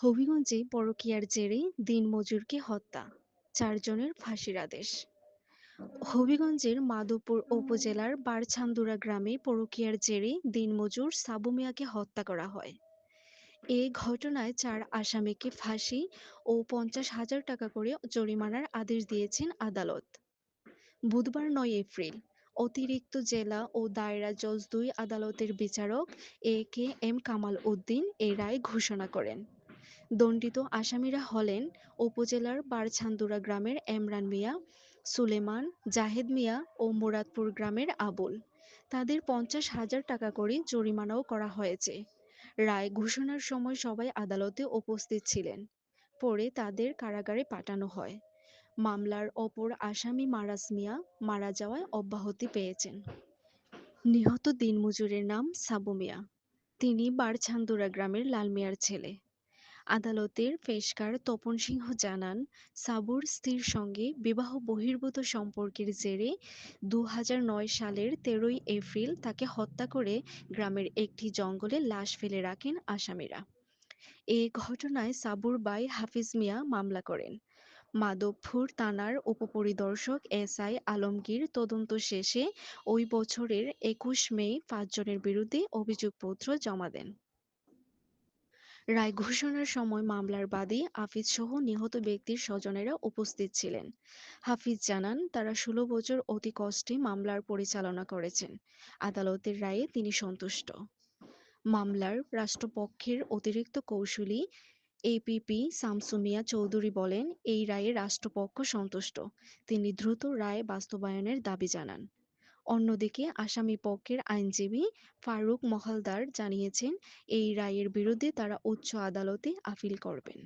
হবিগঞ্জে পরকীয়ার জেরে দিনমজুরকে হত্যা, চারজনের ফাঁসির আদেশ। হবিগঞ্জের মাধবপুর উপজেলার বারছান্দুরা গ্রামে পরকীয়ার জেরে দিনমজুর সাবু মিয়াকে হত্যা করা হয়। এ ঘটনায় চার আসামিকে ফাঁসি ও পঞ্চাশ হাজার টাকা করে জরিমানার আদেশ দিয়েছেন আদালত। বুধবার নয় এপ্রিল, অতিরিক্ত জেলা ও দায়রা জজ দুই আদালতের বিচারক A K M Kamal Uddin এই রায় ঘোষণা করেন। দণ্ডিত আসামিরা হলেন উপজেলার বারছান্দুরা গ্রামের এমরান মিয়া, সুলেমান, জাহেদ মিয়া ও মুরাদপুর গ্রামের আবুল। তাদের পঞ্চাশ হাজার টাকা করে জরিমানাও করা হয়েছে। রায় ঘোষণার সময় সবাই আদালতে উপস্থিত ছিলেন। পরে তাদের কারাগারে পাঠানো হয়। মামলার অপর আসামি মারাজ মিয়া মারা যাওয়ায় অব্যাহতি পেয়েছেন। নিহত দিনমজুরের নাম সাবু মিয়া। তিনি বারছান্দুরা গ্রামের লাল মিয়ার ছেলে। আদালতের পেশকার তপন সিংহ জানান, সাবুর স্ত্রীর সঙ্গে বিবাহ বহির্ভূত সম্পর্কের জেরে দু হাজার নয় সালের তেরোই এপ্রিল তাকে হত্যা করে গ্রামের একটি জঙ্গলে লাশ ফেলে রাখেন আসামিরা। এ ঘটনায় সাবুর বাই হাফিজ মিয়া মামলা করেন। মাধবপুর থানার উপপরিদর্শক এস আই আলমগীর তদন্ত শেষে ওই বছরের একুশ মে পাঁচজনের বিরুদ্ধে অভিযোগপত্র জমা দেন। রায় ঘোষণার সময় মামলার বাদী সহ নিহত ব্যক্তির স্বজনেরা উপস্থিত ছিলেন। হাফিজ জানান, তারা ষোলো বছর অতি কষ্টে মামলার পরিচালনা করেছেন। আদালতের রায়ে তিনি সন্তুষ্ট। মামলার রাষ্ট্রপক্ষের অতিরিক্ত কৌশলী এপিপি সামসুমিয়া চৌধুরী বলেন, এই রায়ে রাষ্ট্রপক্ষ সন্তুষ্ট। তিনি দ্রুত রায় বাস্তবায়নের দাবি জানান। অন্যদিকে আসামিপক্ষের আইনজীবী ফারুক মহালদার জানিয়েছেন এই রায়ের বিরুদ্ধে তারা উচ্চ আদালতে আপিল করবেন।